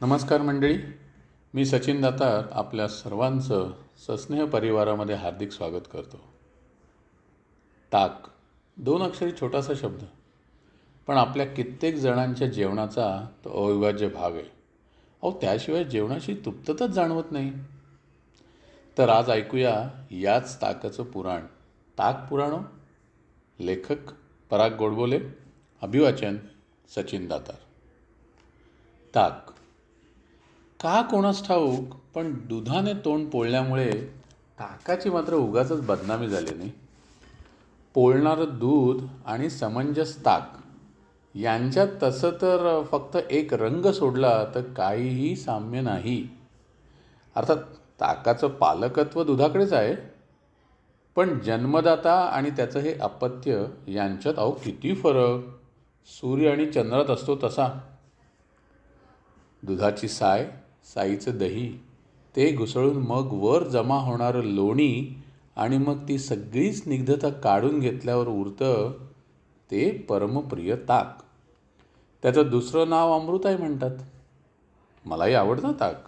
नमस्कार मंडळी. मी सचिन दातार आपल्या सर्वांचं सस्नेह परिवारामध्ये हार्दिक स्वागत करतो. ताक दोन अक्षरी छोटासा शब्द. पण आपल्या कित्येक जणांच्या जेवणाचा तो अविभाज्य भाग आहे. अहो त्याशिवाय जेवणाची तुप्ततच जाणवत नाही. तर आज ऐकूया याच ताकाचं पुराण. ताक पुराणो? लेखक पराग गोडबोले. अभिवाचन सचिन दातार. ताक. का कोणास ठाऊक पण दुधाने तोंड पोळल्यामुळे ताकाची मात्र उगाचच बदनामी झाली नाही. पोळणारं दूध आणि समंजस ताक यांच्यात तसं तर फक्त एक रंग सोडला तर काहीही साम्य नाही. अर्थात ताकाचं पालकत्व दुधाकडेच आहे पण जन्मदाता आणि त्याचं हे अपत्य यांच्यात अहो किती फरक? सूर्य आणि चंद्रात असतो तसा. दुधाची साय साईचं दही. ते घुसळून मग वर जमा होणारं लोणी आणि मग ती सगळी स्निग्धता काढून घेतल्यावर उरतं ते परमप्रिय ताक. त्याचं दुसरं नाव अमृताई म्हणतात. मलाही आवडतं ताक.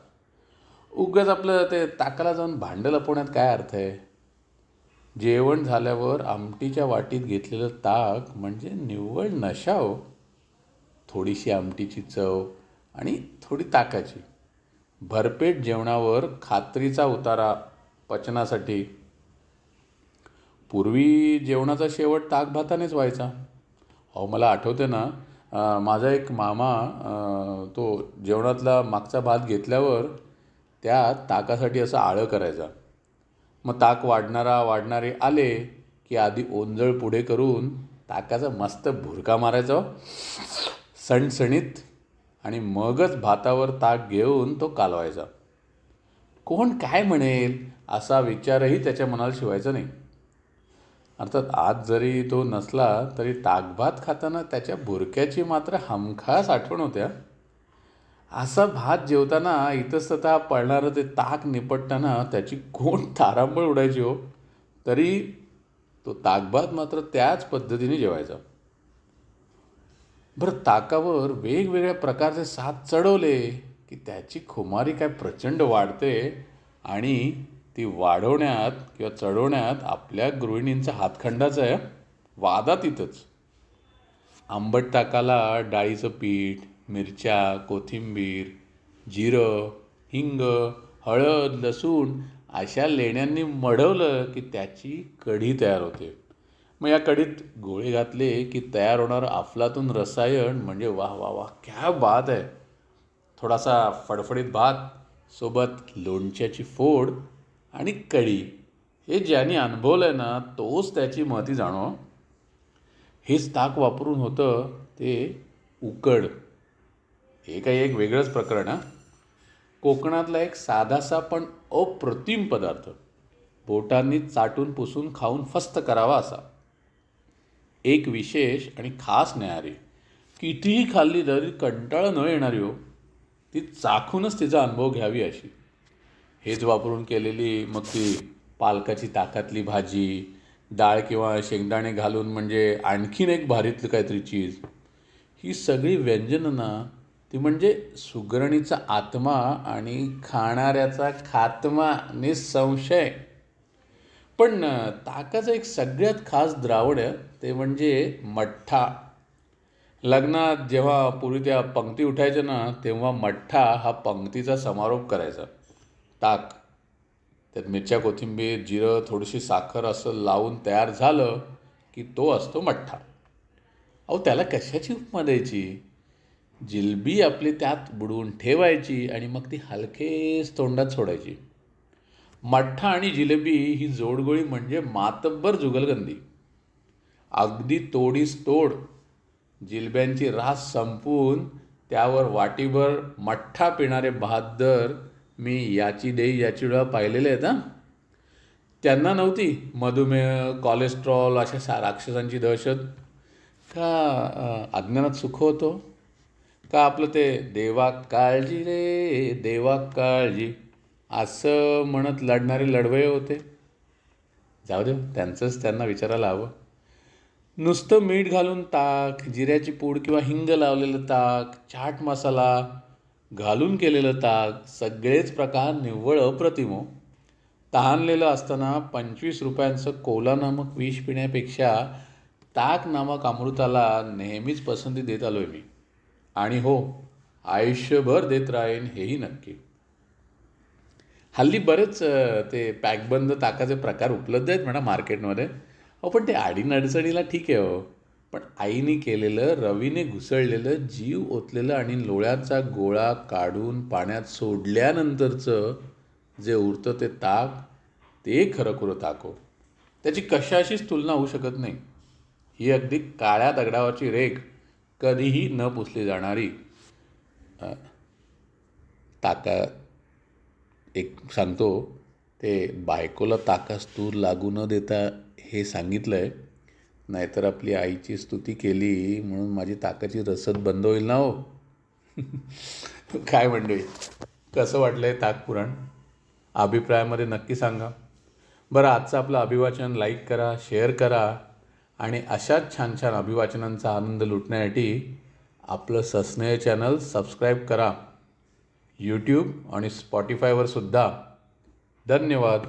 उगाच आपलं ते ताकाला जाऊन भांडं लपवण्यात काय अर्थ आहे? जेवण झाल्यावर आमटीच्या वाटीत घेतलेलं ताक म्हणजे निव्वळ नशा हो. थोडीशी आमटीची चव आणि थोडी ताकाची. भरपेट जेवणावर खात्रीचा उतारा पचनासाठी. पूर्वी जेवणाचा शेवट ताक भातानेच व्हायचा. अहो मला आठवते ना माझा एक मामा तो जेवणातला मागचा भात घेतल्यावर त्यात ताकासाठी असं आळं करायचा. मग ताक वाढणारा वाढणारे आले की आधी ओंजळ पुढे करून ताकाचा मस्त भुरका मारायचा. सणसणीत आणि मगच भातावर ताक घेऊन तो कालवायचा. कोण काय म्हणेल असा विचारही त्याच्या मनाला शिवायचा नाही. अर्थात आज जरी तो नसला तरी ताकभात खाताना त्याच्या बुरक्याची मात्र हमखास आठवण होत्या. असा भात जेवताना इतस्ततः पळणारं ते ताक निपटताना त्याची कोण तारांबळ उडायची हो? तरी तो ताकभात मात्र त्याच पद्धतीने जेवायचा. बरं ताकावर वेगवेगळ्या प्रकारचे साथ चढवले की त्याची खुमारी काय प्रचंड वाढते आणि ती वाढवण्यात किंवा चढवण्यात आपल्या गृहिणींचा हातखंडाचा आहे वादा तिथंच आंबट ताकाला डाळीचं पीठ मिरच्या कोथिंबीर जिरं हिंग हळद लसूण अशा लेण्यांनी मढवलं की त्याची कढी तयार होते. मग या कढीत गोळे घातले की तयार होणारं अफलातून रसायन म्हणजे वाह वाह वाह क्या बात आहे. थोडासा फडफडीत भात सोबत लोणच्याची फोड आणि कढी. हे ज्यांनी अनुभवलं आहे ना तोच त्याची महती जाणो. हेच ताक वापरून होतं ते उकड. हे काही एक वेगळंच प्रकरण हां कोकणातला एक साधासा पण अप्रतिम पदार्थ. बोटांनी चाटून पुसून खाऊन फस्त करावा असा. एक विशेष आणि खास न्याहारी कितीही खाल्ली तरी कंटाळा न येणारी हो ती चाखूनच तिचा अनुभव घ्यावी अशी. हेच वापरून केलेली मग ती पालकाची ताकातली भाजी डाळ किंवा शेंगदाणे घालून म्हणजे आणखीन एक भारीतलं काहीतरी चीज ही सगळी व्यंजनं ना ती म्हणजे सुगरणीचा आत्मा आणि खाणाऱ्याचा खात्मा निसंशय पण ताकाचं एक सगळ्यात खास द्रावण आहे ते म्हणजे मठ्ठा. लग्नात जेव्हा पूर्वी त्या पंक्ती उठायच्या ना तेव्हा मठ्ठा हा पंक्तीचा समारोप करायचा. ताक. त्यात मिरच्या कोथिंबीर जिरं थोडीशी साखर असं लावून तयार झालं की तो असतो मठ्ठा. अहो त्याला कशाची उपमा द्यायची? जिलबी आपली त्यात बुडवून ठेवायची आणि मग ती हलकेच तोंडात सोडायची. मठ्ठा आणि जिलेबी ही जोडगोळी म्हणजे मातब्बर जुगलगंदी अगदी तोडीस तोड जिलब्यांची रास संपवून त्यावर वाटीभर मठ्ठा पिणारे बहादर मी याची देई याची वेळा पाहिलेले आहेत हां. त्यांना नव्हती मधुमेह कोलेस्ट्रॉल अशा सा राक्षसांची दहशत. का अज्ञानात सुख होतो? का आपलं ते देवा काळजी रे देवा काळजी असं म्हणत लढणारे लढवय होते. जाऊ दे त्यांचंच त्यांना विचारायला हवं. नुसतं मीठ घालून ताक जिऱ्याची पूड किंवा हिंग लावलेलं ताक चाट मसाला घालून केलेलं ताक सगळेच प्रकार निव्वळ अप्रतिम हो. तहानलेलं असताना पंचवीस रुपयांचं कोला नामक विष पिण्यापेक्षा ताक नामक अमृताला नेहमीच पसंती देत आलो आहे मी. आणि हो आयुष्यभर देत राहीन हेही नक्की. हल्ली बरेच ते पॅकबंद ताकाचे प्रकार उपलब्ध आहेत म्हणा मार्केटमध्ये. अहो पण ते अडीनअडचणीला ठीक आहे हो. पण आईने केलेलं रवीने घुसळलेलं जीव ओतलेलं आणि लोळ्याचा गोळा काढून पाण्यात सोडल्यानंतरचं जे उरतं ते ताक ते खरंखुरं ताक हो. त्याची कशाशीच तुलना होऊ शकत नाही. ही अगदी काळ्या दगडावरची रेग कधीही न पुसली जाणारी ताका एक सांगतो ते बायकोला ताकास तूर लागू न देता हे सांगितलं आहे नाहीतर आपली आईची स्तुती केली म्हणून माझी ताकाची रसद बंद होईल ना हो? काय मंडळी कसं वाटलं आहे ताक पुराण? अभिप्रायामध्ये नक्की सांगा. बरं आजचं आपलं अभिवाचन लाईक करा शेअर करा आणि अशाच छान छान अभिवाचनांचा आनंद लुटण्यासाठी आपलं सस्नेह चॅनल सबस्क्राईब करा. यूट्यूब आणि स्पॉटीफायवर सुद्धा धन्यवाद.